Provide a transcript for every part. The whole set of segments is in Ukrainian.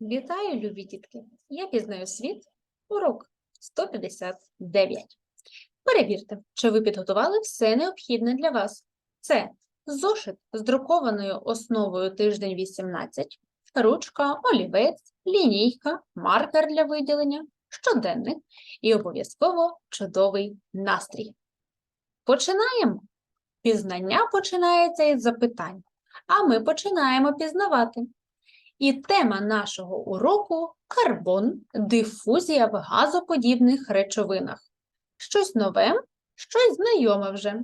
Вітаю, любі дітки! Я пізнаю світ. Урок 159. Перевірте, чи ви підготували все необхідне для вас. Це зошит з друкованою основою тиждень 18, ручка, олівець, лінійка, маркер для виділення, щоденник і обов'язково чудовий настрій. Починаємо. Пізнання починається із запитань, а ми починаємо пізнавати. І тема нашого уроку карбон, дифузія в газоподібних речовинах. Щось нове, щось знайоме вже.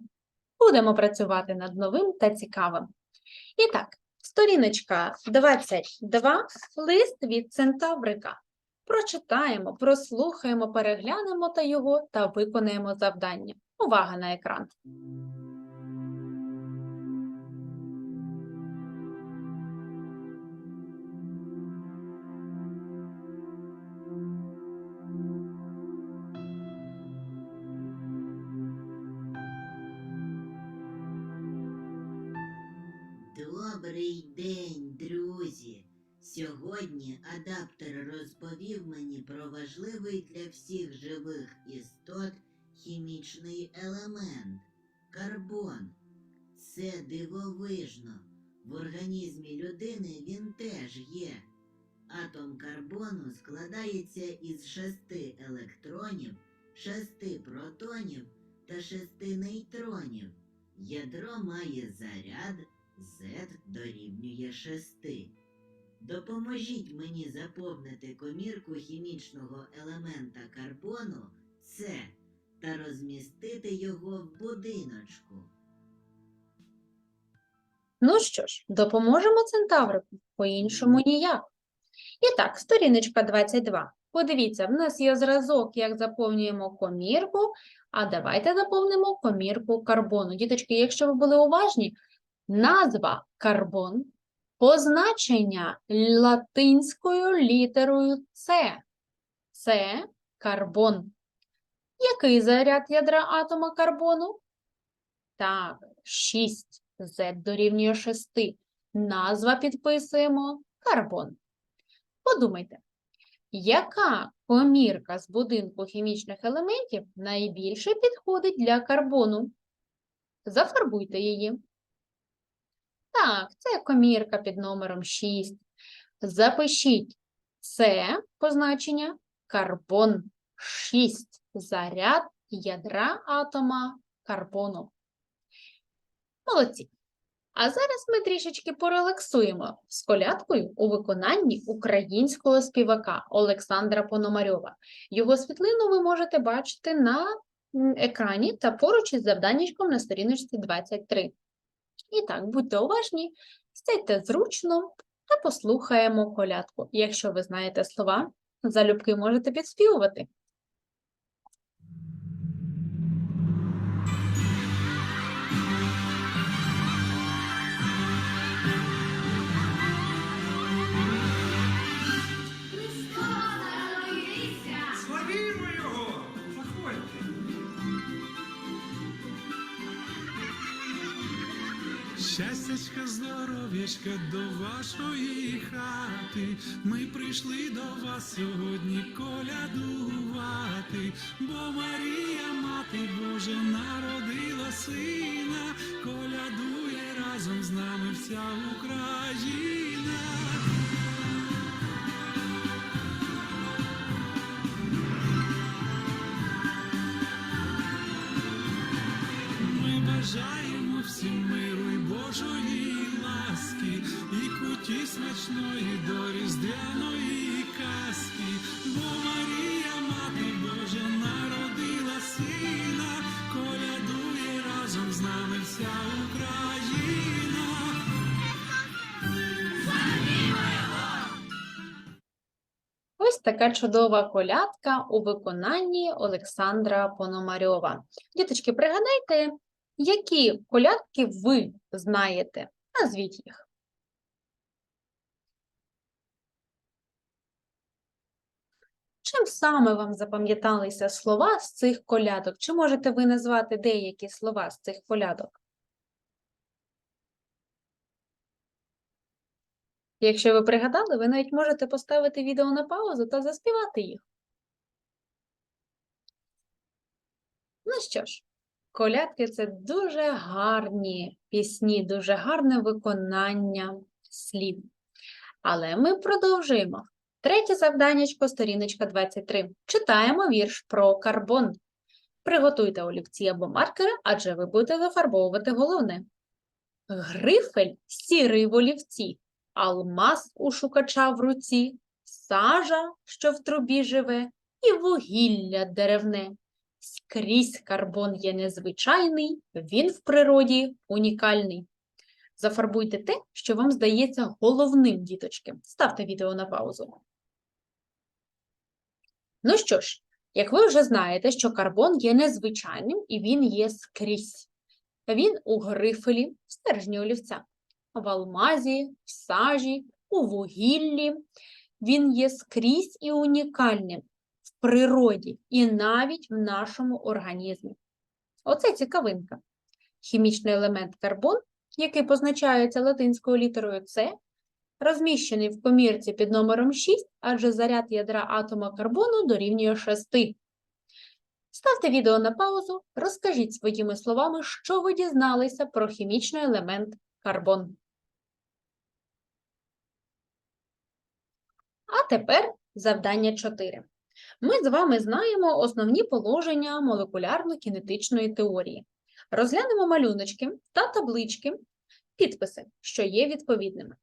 Будемо працювати над новим та цікавим. І так, сторіночка 22, лист від центаврика. Прочитаємо, прослухаємо, переглянемо та його та виконаємо завдання. Увага на екран. Добрий день, друзі! Сьогодні адаптер розповів мені про важливий для всіх живих істот хімічний елемент карбон. Це дивовижно. В організмі людини він теж є. Атом карбону складається із шести електронів, шести протонів та шести нейтронів. Ядро має заряд Z дорівнює 6. Допоможіть мені заповнити комірку хімічного елемента карбону С та розмістити його в будиночку. Ну що ж, допоможемо центаврику, по-іншому ніяк. І так, сторіночка 22. Подивіться, в нас є зразок, як заповнюємо комірку, а давайте заповнимо комірку карбону. Діточки, якщо ви були уважні, назва карбон позначення латинською літерою С. Це карбон. Який заряд ядра атома карбону? Так, 6. Z дорівнює 6. Назва підписуємо карбон. Подумайте, яка комірка з будинку хімічних елементів найбільше підходить для карбону? Зафарбуйте її. Так, це комірка під номером 6. Запишіть це позначення карбон 6. Заряд ядра атома карбону. Молодці. А зараз ми трішечки порелаксуємо з колядкою у виконанні українського співака Олександра Пономарьова. Його світлину ви можете бачити на екрані та поруч із завданнячком на сторіночці 23. І так, будьте уважні, сядьте зручно та послухаємо колядку. Якщо ви знаєте слова, залюбки можете підспівувати. Щастячка, здоров'ячка до вашої хати. Ми прийшли до вас сьогодні колядувати, бо Марія, така чудова колядка у виконанні Олександра Пономарьова. Діточки, пригадайте, які колядки ви знаєте? Назвіть їх. Чим саме вам запам'яталися слова з цих колядок? Чи можете ви назвати деякі слова з цих колядок? Якщо ви пригадали, ви навіть можете поставити відео на паузу та заспівати їх. Ну що ж, колядки це дуже гарні пісні, дуже гарне виконання слів. Але ми продовжуємо. Третє завданнячко, сторіночка 23. Читаємо вірш про карбон. Приготуйте олівці або маркери, адже ви будете зафарбовувати головне. Грифель сірий в олівці, алмаз у шукача в руці, сажа, що в трубі живе, і вугілля деревне. Скрізь карбон є незвичайний, він в природі унікальний. Зафарбуйте те, що вам здається головним, діточки. Ставте відео на паузу. Ну що ж, як ви вже знаєте, що карбон є незвичайним і він є скрізь. Він у грифелі, в стержні олівця, в алмазі, в сажі, у вугіллі. Він є скрізь і унікальним в природі і навіть в нашому організмі. Оце цікавинка. Хімічний елемент карбон, який позначається латинською літерою С, розміщений в комірці під номером 6, адже заряд ядра атома карбону дорівнює 6. Ставте відео на паузу, розкажіть своїми словами, що ви дізналися про хімічний елемент карбон. А тепер завдання 4. Ми з вами знаємо основні положення молекулярно-кінетичної теорії. Розглянемо малюночки та таблички, підписи, що є відповідними.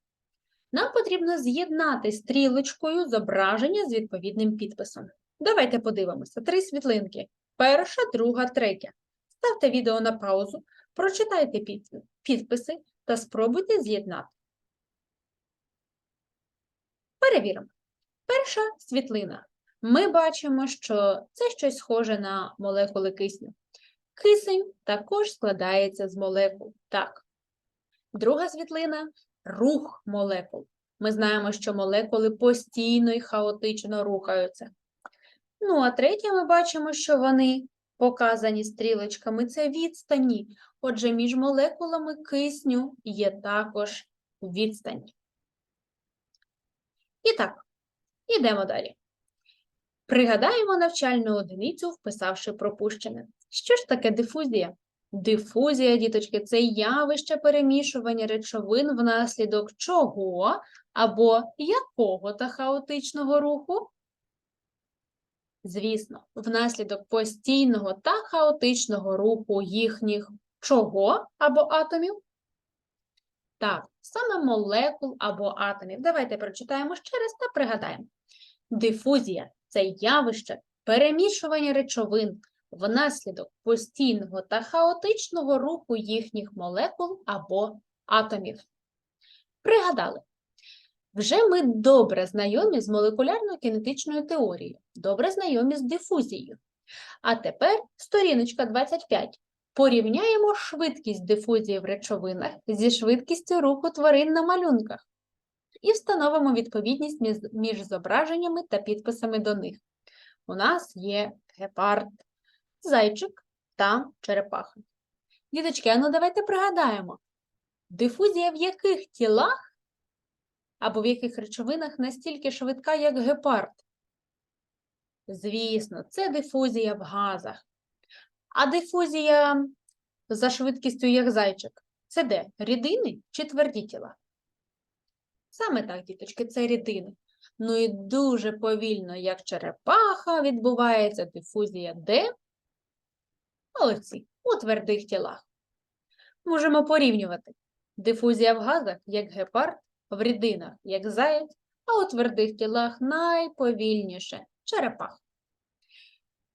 Нам потрібно з'єднати стрілочкою зображення з відповідним підписом. Давайте подивимося. Три світлинки. Перша, друга, третя. Ставте відео на паузу, прочитайте підписи та спробуйте з'єднати. Перевіримо. Перша світлина. Ми бачимо, що це щось схоже на молекули кисню. Кисень також складається з молекул. Так. Друга світлина рух молекул. Ми знаємо, що молекули постійно і хаотично рухаються. Ну, а третє ми бачимо, що вони показані стрілочками це відстані. Отже, між молекулами кисню є також відстань. І так, ідемо далі. Пригадаємо навчальну одиницю, вписавши пропущене. Що ж таке дифузія? Дифузія, діточки, це явище перемішування речовин внаслідок чого або якого та хаотичного руху? Звісно, внаслідок постійного та хаотичного руху їхніх чого або атомів? Так, саме молекул або атомів. Давайте прочитаємо ще раз та пригадаємо. Дифузія це явище перемішування речовин внаслідок постійного та хаотичного руху їхніх молекул або атомів. Пригадали. Вже ми добре знайомі з молекулярно-кінетичною теорією, добре знайомі з дифузією. А тепер сторіночка 25. Порівняємо швидкість дифузії в речовинах зі швидкістю руху тварин на малюнках і встановимо відповідність між, зображеннями та підписами до них. У нас є гепард, зайчик та черепаха. Діточки, а ну давайте пригадаємо, дифузія в яких тілах або в яких речовинах настільки швидка, як гепард? Звісно, це дифузія в газах. А дифузія за швидкістю, як зайчик, це де? Рідини чи тверді тіла? Саме так, діточки, це рідини. Ну і дуже повільно, як черепаха, відбувається дифузія де? Молодці, у твердих тілах. Можемо порівнювати. Дифузія в газах, як гепард, в рідинах, як заєць, а у твердих тілах найповільніше черепах.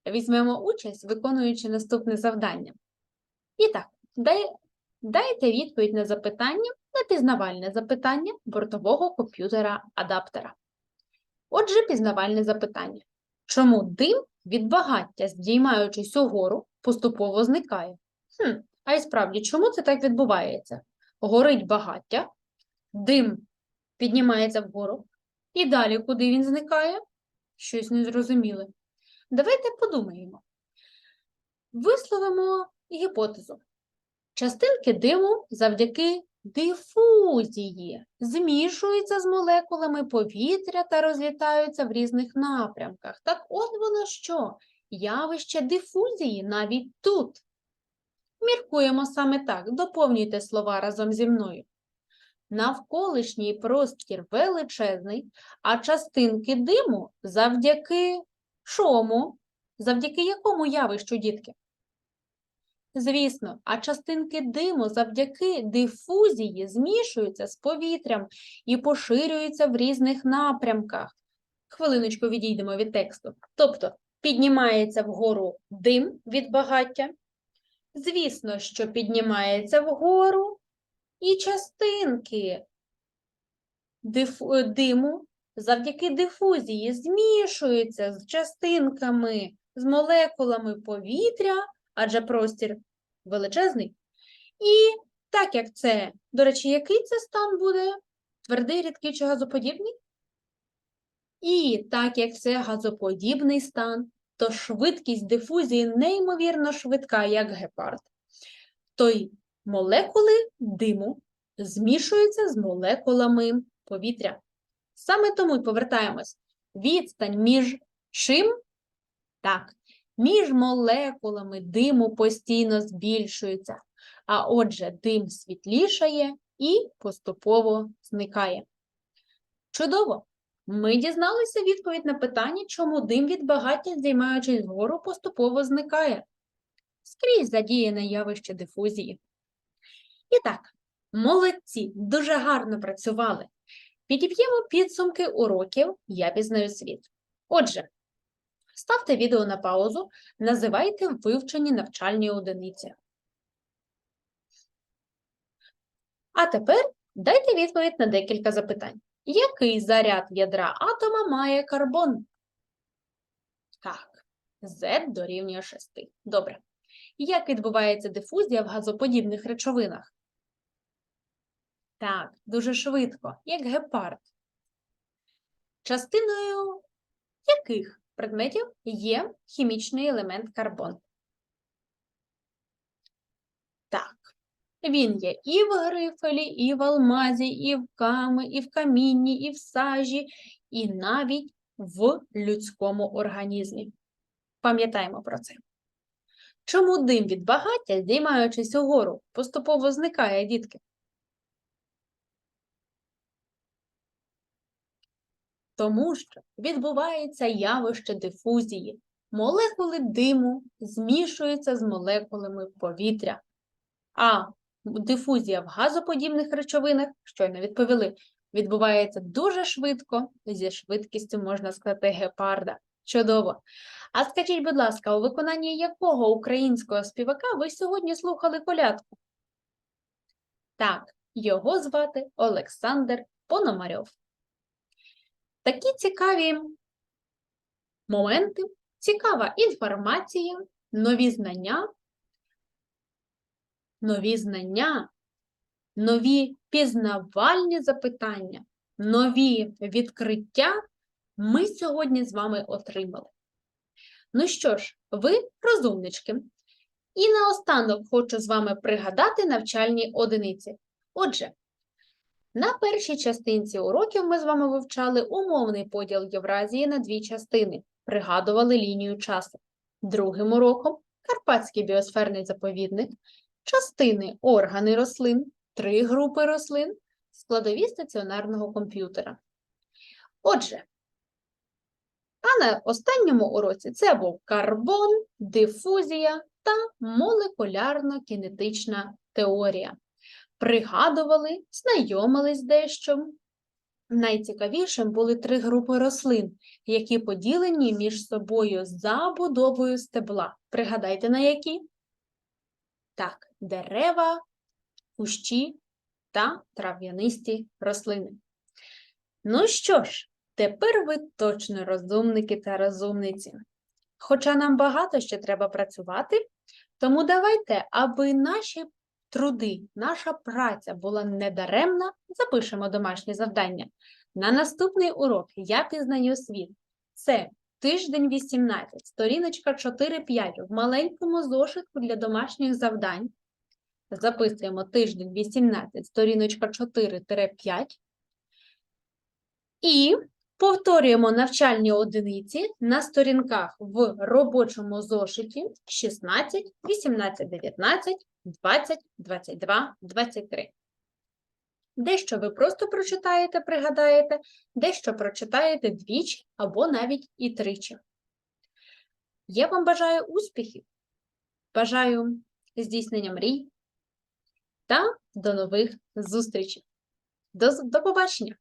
Візьмемо участь, виконуючи наступне завдання. І так, дай, дайте відповідь на запитання, на пізнавальне запитання бортового комп'ютера адаптера. Отже, пізнавальне запитання. Чому дим від багаття, здіймаючись угору, поступово зникає? Хм, а й справді, чому це так відбувається? Горить багаття, дим піднімається вгору, і далі куди він зникає? Щось незрозуміле. Давайте подумаємо. Висловимо гіпотезу. Частинки диму завдяки дифузії змішуються з молекулами повітря та розлітаються в різних напрямках. Так от воно що? Явище дифузії навіть тут. Міркуємо саме так. Доповнюйте слова разом зі мною. Навколишній простір величезний, а частинки диму завдяки чому? Завдяки якому явищу, дітки? Звісно, а частинки диму завдяки дифузії змішуються з повітрям і поширюються в різних напрямках. Хвилиночку відійдемо від тексту. Тобто піднімається вгору дим від багаття. Звісно, що піднімається вгору і частинки диму завдяки дифузії змішуються з частинками, з молекулами повітря, адже простір величезний. І так як це, до речі, який це стан буде? Твердий, рідкий чи газоподібний? І так як це газоподібний стан, то швидкість дифузії неймовірно швидка, як гепард. То й молекули диму змішуються з молекулами повітря. Саме тому й повертаємось. Відстань між чим? Так, між молекулами диму постійно збільшується, а отже, дим світлішає і поступово зникає. Чудово! Ми дізналися відповідь на питання, чому дим від багаття, здіймаючись вгору, поступово зникає. Скрізь задіяне явище дифузії. І так, молодці, дуже гарно працювали. Підіб'ємо підсумки уроків Я пізнаю світ. Отже, ставте відео на паузу, називайте вивчені навчальні одиниці. А тепер дайте відповідь на декілька запитань. Який заряд ядра атома має карбон? Так, Z дорівнює 6. Добре. Як відбувається дифузія в газоподібних речовинах? Так, дуже швидко, як гепард. Частиною яких предметів є хімічний елемент карбон? Так, він є і в грифелі, і в алмазі, і в камі, і в камінні, і в сажі, і навіть в людському організмі. Пам'ятаємо про це. Чому дим від багаття, здіймаючись угору, поступово зникає, дітки? Тому що відбувається явище дифузії. Молекули диму змішуються з молекулами повітря. А дифузія в газоподібних речовинах, щойно відповіли, відбувається дуже швидко, зі швидкістю, можна сказати, гепарда. Чудово! А скажіть, будь ласка, у виконанні якого українського співака ви сьогодні слухали колядку? Так, його звати Олександр Пономарьов. Такі цікаві моменти, цікава інформація, нові знання, нові знання, нові пізнавальні запитання, нові відкриття ми сьогодні з вами отримали. Ну що ж, ви розумнички. І наостанок хочу з вами пригадати навчальні одиниці. Отже, на першій частинці уроків ми з вами вивчали умовний поділ Євразії на дві частини, пригадували лінію часу. Другим уроком Карпатський біосферний заповідник, частини органи рослин, три групи рослин, складові стаціонарного комп'ютера. Отже, а на останньому уроці це був карбон, дифузія та молекулярно-кінетична теорія пригадували, знайомились дещо. Найцікавішим були три групи рослин, які поділені між собою забудовою стебла. Пригадайте, на які? Так, дерева, кущі та трав'янисті рослини. Ну що ж, тепер ви точно розумники та розумниці. Хоча нам багато ще треба працювати, тому давайте, аби наші труди, наша праця була недаремна, запишемо домашнє завдання. На наступний урок я пізнаю світ. Це тиждень 18, сторіночка 4-5 в маленькому зошитку для домашніх завдань. записуємо тиждень 18, сторіночка 4-5. І повторюємо навчальні одиниці на сторінках в робочому зошиті 16, 18, 19, 20, 22, 23. Дещо ви просто прочитаєте, пригадаєте, дещо прочитаєте двічі або навіть і тричі. Я вам бажаю успіхів, бажаю здійснення мрій та до нових зустрічей. До, до побачення!